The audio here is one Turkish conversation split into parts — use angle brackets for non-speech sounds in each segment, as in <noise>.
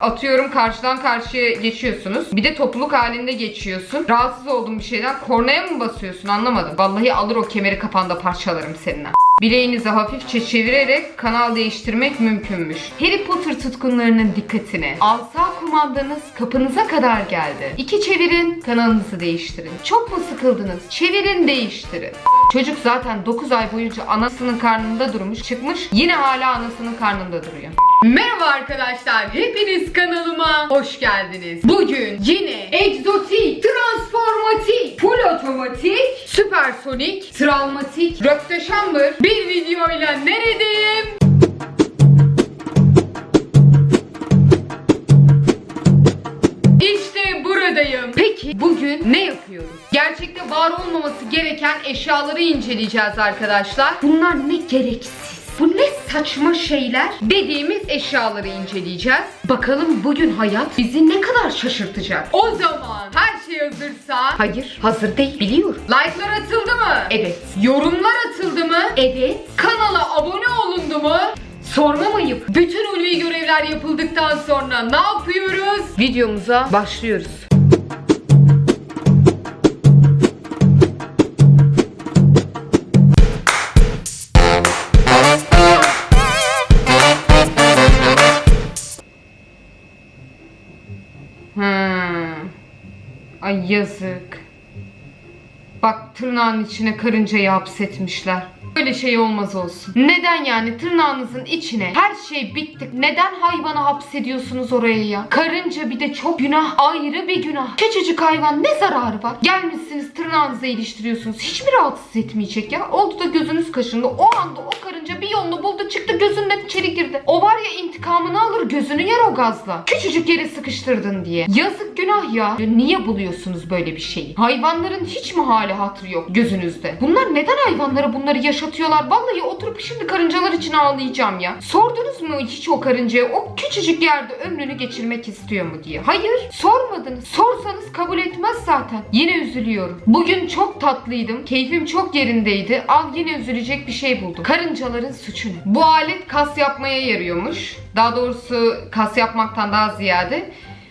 Atıyorum karşıdan karşıya geçiyorsunuz. Bir de topluluk halinde geçiyorsun. Rahatsız olduğun bir şeyden kornaya mı basıyorsun anlamadım. Vallahi alır o kemeri kafanda parçalarım seninle. Bileğinizi hafifçe çevirerek kanal değiştirmek mümkünmüş. Harry Potter tutkunlarının dikkatine. Alsa kumandanız kapınıza kadar geldi. İki çevirin, kanalınızı değiştirin. Çok mu sıkıldınız? Çevirin, değiştirin. Çocuk zaten 9 ay boyunca anasının karnında durmuş, çıkmış yine hala anasının karnında duruyor. Merhaba arkadaşlar, hepiniz kanalıma hoş geldiniz. Bugün yine egzotik, transformatik, full otomatik, süpersonik, travmatik, röpteşambır bir videoyla neredeyim? İşte buradayım. Peki bugün ne yapıyoruz? Gerçekte var olmaması gereken eşyaları inceleyeceğiz arkadaşlar. Bunlar ne gereksiz. Bu ne saçma şeyler dediğimiz eşyaları inceleyeceğiz. Bakalım bugün hayat bizi ne kadar şaşırtacak. O zaman her şey hazırsa... Hayır hazır değil biliyorum. Like'lar atıldı mı? Evet. Yorumlar atıldı mı? Evet. Kanala abone olundu mu? Sormam ayıp. Bütün ulvi görevler yapıldıktan sonra ne yapıyoruz? Videomuza başlıyoruz. Yazık. Bak tırnağın içine karıncayı hapsetmişler. Böyle şey olmaz olsun. Neden yani tırnağınızın içine her şey bitti. Neden hayvanı hapsediyorsunuz oraya ya? Karınca bir de çok günah ayrı bir günah. Küçücük hayvan ne zararı var? Gelmişsiniz tırnağınıza iliştiriyorsunuz. Hiç mi rahatsız etmeyecek ya? Oldu da gözünüz kaşındı. O anda o karınca bir yolunu buldu çıktı gözünden içeri girdi. O var ya intikamını alır gözünü yer o gazla. Küçücük yere sıkıştırdın diye. Yazık günah ya. Niye buluyorsunuz böyle bir şeyi? Hayvanların hiç mi hali hatırı yok gözünüzde? Bunlar neden hayvanlara bunları yaşatıyorlar? Vallahi oturup şimdi karıncalar için ağlayacağım ya. Sordunuz mu hiç o karıncaya o küçücük yerde ömrünü geçirmek istiyor mu diye? Hayır sormadınız. Sorsanız kabul etmez zaten. Yine üzülüyorum. Bugün çok tatlıydım. Keyfim çok yerindeydi. Al yine üzülecek bir şey buldum. Karıncaların suçu ne? Bu alet kas yapmaya yarıyormuş. Daha doğrusu kas yapmaktan daha ziyade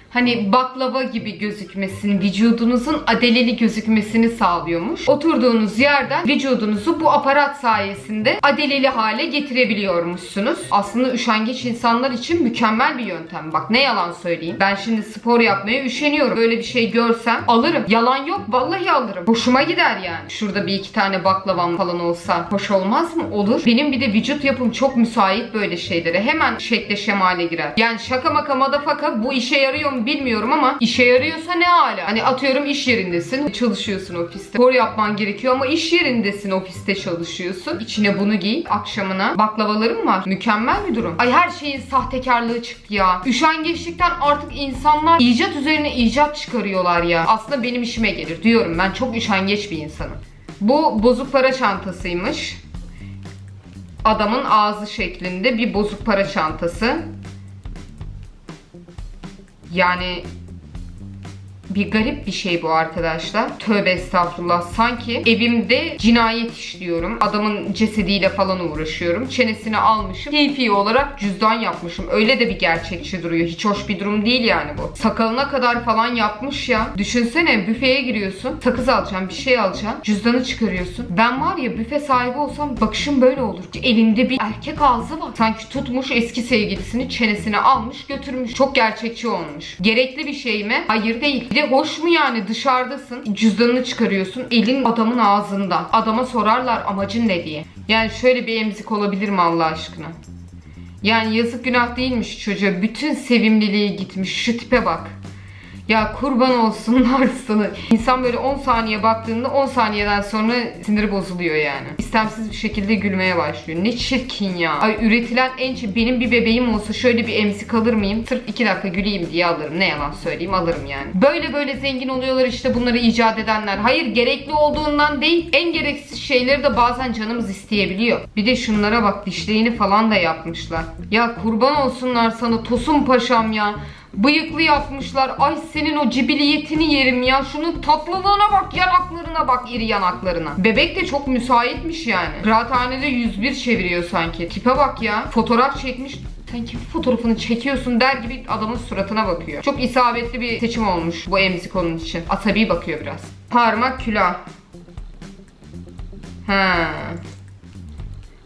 hani baklava gibi gözükmesini, vücudunuzun adeleli gözükmesini sağlıyormuş. Oturduğunuz yerden vücudunuzu bu aparat sayesinde adeleli hale getirebiliyormuşsunuz. Aslında üşengeç insanlar için mükemmel bir yöntem. Bak ne yalan söyleyeyim. Ben şimdi spor yapmaya üşeniyorum. Böyle bir şey görsem alırım. Yalan yok. Vallahi alırım. Hoşuma gider yani. Şurada bir iki tane baklavam falan olsa hoş olmaz mı? Olur. Benim bir de vücut yapım çok müsait böyle şeylere. Hemen şekle şemale girer. Yani şaka maka madafaka bu işe yarıyor bilmiyorum ama işe yarıyorsa ne hala? Hani atıyorum iş yerindesin. Çalışıyorsun ofiste. Spor yapman gerekiyor ama iş yerindesin ofiste çalışıyorsun. İçine bunu giy. Akşamına baklavaların var. Mükemmel bir durum. Ay her şeyin sahtekarlığı çıktı ya. Üşengeçlikten artık insanlar icat üzerine icat çıkarıyorlar ya. Aslında benim işime gelir diyorum. Ben çok üşengeç bir insanım. Bu bozuk para çantasıymış. Adamın ağzı şeklinde bir bozuk para çantası. Yani bir garip bir şey bu arkadaşlar. Tövbe estağfurullah. Sanki evimde cinayet işliyorum. Adamın cesediyle falan uğraşıyorum. Çenesini almışım. Keyfi olarak cüzdan yapmışım. Öyle de bir gerçekçi duruyor. Hiç hoş bir durum değil yani bu. Sakalına kadar falan yapmış ya. Düşünsene büfeye giriyorsun. Sakız alacaksın, bir şey alacaksın. Cüzdanı çıkarıyorsun. Ben var ya büfe sahibi olsam bakışım böyle olur. Elinde bir erkek ağzı var. Sanki tutmuş eski sevgilisini çenesine almış götürmüş. Çok gerçekçi olmuş. Gerekli bir şey mi? Hayır değil. Bir de hoş mu yani dışarıdasın. Cüzdanını çıkarıyorsun. Elin adamın ağzında. Adama sorarlar amacın ne diye. Yani şöyle bir emzik olabilir mi Allah aşkına? Yani yazık günah değilmiş çocuğa. Bütün sevimliliği gitmiş. Şu tipe bak. Ya kurban olsunlar <laughs> sana. İnsan böyle 10 saniye baktığında 10 saniyeden sonra siniri bozuluyor yani. İstemsiz bir şekilde gülmeye başlıyor. Ne çirkin ya. Ay üretilen en çirkin. Benim bir bebeğim olsa şöyle bir emzik alır mıyım? Sırf 2 dakika güleyim diye alırım. Ne yalan söyleyeyim alırım yani. Böyle böyle zengin oluyorlar işte bunları icat edenler. Hayır gerekli olduğundan değil. En gereksiz şeyleri de bazen canımız isteyebiliyor. Bir de şunlara bak dişlerini falan da yapmışlar. Ya kurban olsunlar sana Tosun Paşam ya. Bıyıklı yapmışlar. Ay senin o cibiliyetini yerim ya. Şunun tatlılığına bak, yanaklarına bak, iri yanaklarına. Bebek de çok müsaitmiş yani. Kıraathanede 101 çeviriyor sanki. Tipe bak ya. Fotoğraf çekmiş. Sen kim fotoğrafını çekiyorsun der gibi adamın suratına bakıyor. Çok isabetli bir seçim olmuş bu emzik onun için. Asabi bakıyor biraz. Parmak külah. Ha.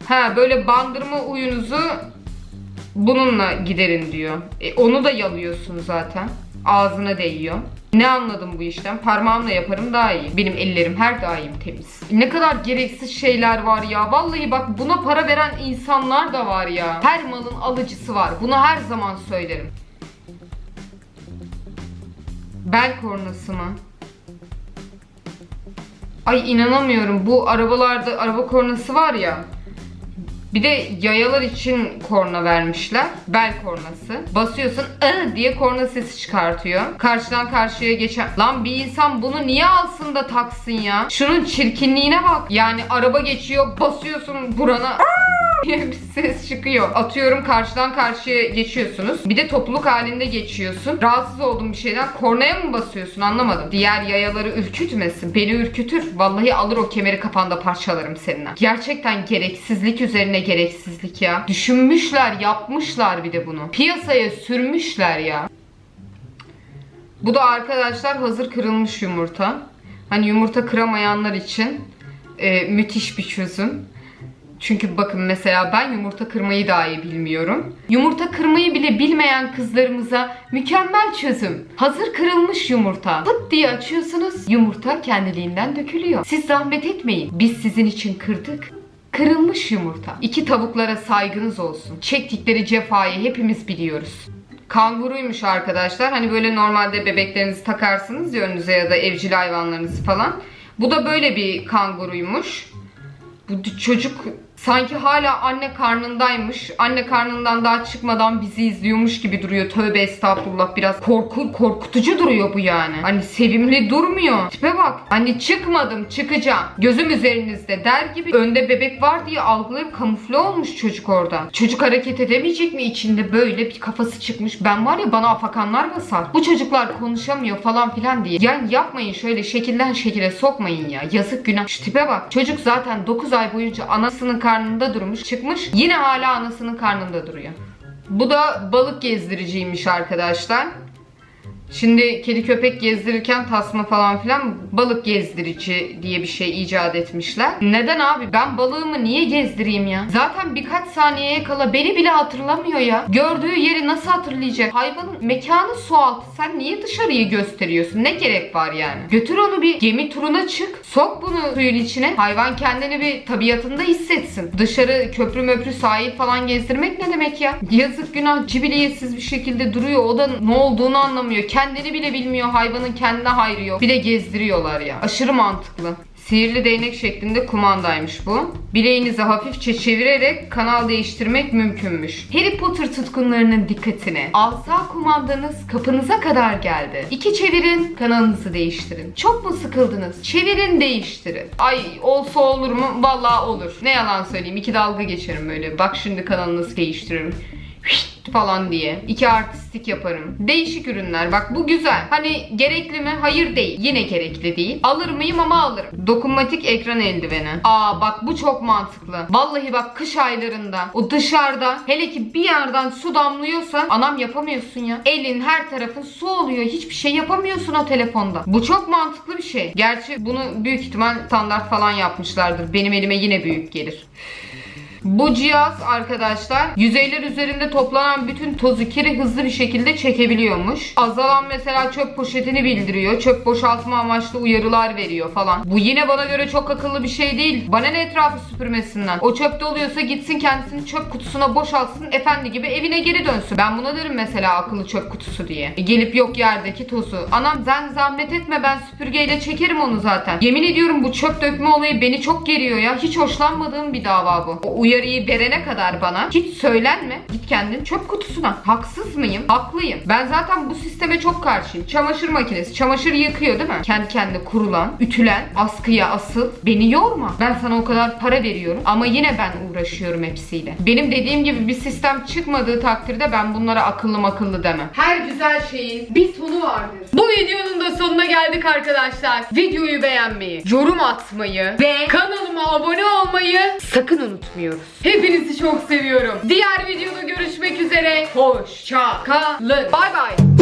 Ha böyle bandırma uyunuzu bununla giderin diyor. E, onu da yalıyorsun zaten. Ağzına değiyor. Ne anladım bu işten? Parmağımla yaparım daha iyi. Benim ellerim her daim temiz. Ne kadar gereksiz şeyler var ya. Vallahi bak buna para veren insanlar da var ya. Her malın alıcısı var. Bunu her zaman söylerim. Bel kornası mı? Ay inanamıyorum. Bu arabalarda araba kornası var ya. Bir de yayalar için korna vermişler. Bel kornası. Basıyorsun ı diye korna sesi çıkartıyor. Karşıdan karşıya geçen. Lan bir insan bunu niye alsın da taksın ya? Şunun çirkinliğine bak. Yani araba geçiyor basıyorsun burana diye bir ses çıkıyor. Atıyorum karşıdan karşıya geçiyorsunuz. Bir de topluluk halinde geçiyorsun. Rahatsız olduğun bir şeyden kornaya mı basıyorsun anlamadım. Diğer yayaları ürkütmesin. Beni ürkütür. Vallahi alır o kemeri kafanda parçalarım seninle. Gerçekten gereksizlik üzerine gereksizlik ya. Düşünmüşler, yapmışlar bir de bunu. Piyasaya sürmüşler ya. Bu da arkadaşlar hazır kırılmış yumurta. Hani yumurta kıramayanlar için e, müthiş bir çözüm. Çünkü bakın mesela ben yumurta kırmayı dahi bilmiyorum. Yumurta kırmayı bile bilmeyen kızlarımıza mükemmel çözüm. Hazır kırılmış yumurta. Pıt diye açıyorsunuz yumurta kendiliğinden dökülüyor. Siz zahmet etmeyin. Biz sizin için kırdık. Kırılmış yumurta. İki tavuklara saygınız olsun. Çektikleri cefayı hepimiz biliyoruz. Kanguruymuş arkadaşlar. Hani böyle normalde bebeklerinizi takarsınız ya önünüze ya da evcil hayvanlarınızı falan. Bu da böyle bir kanguruymuş. Bu çocuk sanki hala anne karnındaymış. Anne karnından daha çıkmadan bizi izliyormuş gibi duruyor. Tövbe estağfurullah biraz korku korkutucu duruyor bu yani. Hani sevimli durmuyor. Tipe bak. Hani çıkmadım çıkacağım. Gözüm üzerinizde der gibi önde bebek var diye algılayıp kamufle olmuş çocuk orada. Çocuk hareket edemeyecek mi içinde böyle bir kafası çıkmış. Ben var ya bana afakanlar basar. Bu çocuklar konuşamıyor falan filan diye. Yani yapmayın şöyle şekilden şekile sokmayın ya. Yazık günah. Şu tipe bak. Çocuk zaten 9 ay boyunca anasının karnında durmuş çıkmış. Yine hala anasının karnında duruyor. Bu da balık gezdiriciymiş arkadaşlar. Şimdi kedi köpek gezdirirken tasma falan filan balık gezdirici diye bir şey icat etmişler. Neden abi? Ben balığımı niye gezdireyim ya? Zaten birkaç saniyeye kala beni bile hatırlamıyor ya. Gördüğü yeri nasıl hatırlayacak? Hayvanın mekanı su altı. Sen niye dışarıyı gösteriyorsun? Ne gerek var yani? Götür onu bir gemi turuna çık. Sok bunu suyun içine. Hayvan kendini bir tabiatında hissetsin. Dışarı köprü möprü sahil falan gezdirmek ne demek ya? Yazık günah cibiliyetsiz bir şekilde duruyor. O da ne olduğunu anlamıyor. Kendini bile bilmiyor. Hayvanın kendine hayrı yok. Bir de gezdiriyorlar ya. Aşırı mantıklı. Sihirli değnek şeklinde kumandaymış bu. Bileğinizi hafifçe çevirerek kanal değiştirmek mümkünmüş. Harry Potter tutkunlarının dikkatine. Alsa kumandanız kapınıza kadar geldi. İki çevirin, kanalınızı değiştirin. Çok mu sıkıldınız? Çevirin, değiştirin. Ay olsa olur mu? Vallahi olur. Ne yalan söyleyeyim. iki dalga geçerim böyle. Bak şimdi kanalınızı değiştiririm falan diye. İki artistik yaparım. Değişik ürünler. Bak bu güzel. Hani gerekli mi? Hayır değil. Yine gerekli değil. Alır mıyım ama alırım. Dokunmatik ekran eldiveni. Aa bak bu çok mantıklı. Vallahi bak kış aylarında o dışarıda hele ki bir yerden su damlıyorsa anam yapamıyorsun ya. Elin her tarafın su oluyor. Hiçbir şey yapamıyorsun o telefonda. Bu çok mantıklı bir şey. Gerçi bunu büyük ihtimal standart falan yapmışlardır. Benim elime yine büyük gelir. Bu cihaz arkadaşlar yüzeyler üzerinde toplanan bütün tozu kiri hızlı bir şekilde çekebiliyormuş. Azalan mesela çöp poşetini bildiriyor. Çöp boşaltma amaçlı uyarılar veriyor falan. Bu yine bana göre çok akıllı bir şey değil. Bana ne etrafı süpürmesinden. O çöp doluyorsa gitsin kendisini çöp kutusuna boşaltsın. Efendi gibi evine geri dönsün. Ben buna derim mesela akıllı çöp kutusu diye. E, gelip yok yerdeki tozu. Anam sen zahmet etme ben süpürgeyle çekerim onu zaten. Yemin ediyorum bu çöp dökme olayı beni çok geriyor ya. Hiç hoşlanmadığım bir dava bu. O uyarıyı verene kadar bana hiç söylenme. Git kendin çöp kutusuna. Haksız mıyım? Haklıyım. Ben zaten bu sisteme çok karşıyım. Çamaşır makinesi. Çamaşır yıkıyor değil mi? Kendi kendine kurulan, ütülen, askıya asıl. Beni yorma. Ben sana o kadar para veriyorum. Ama yine ben uğraşıyorum hepsiyle. Benim dediğim gibi bir sistem çıkmadığı takdirde ben bunlara akıllı makıllı demem. Her güzel şeyin bir sonu vardır. Bu videonun da sonuna geldik arkadaşlar. Videoyu beğenmeyi, yorum atmayı ve kanalıma abone olmayı sakın unutmuyorum. Hepinizi çok seviyorum. Diğer videoda görüşmek üzere. Hoşça kalın. Bay bay.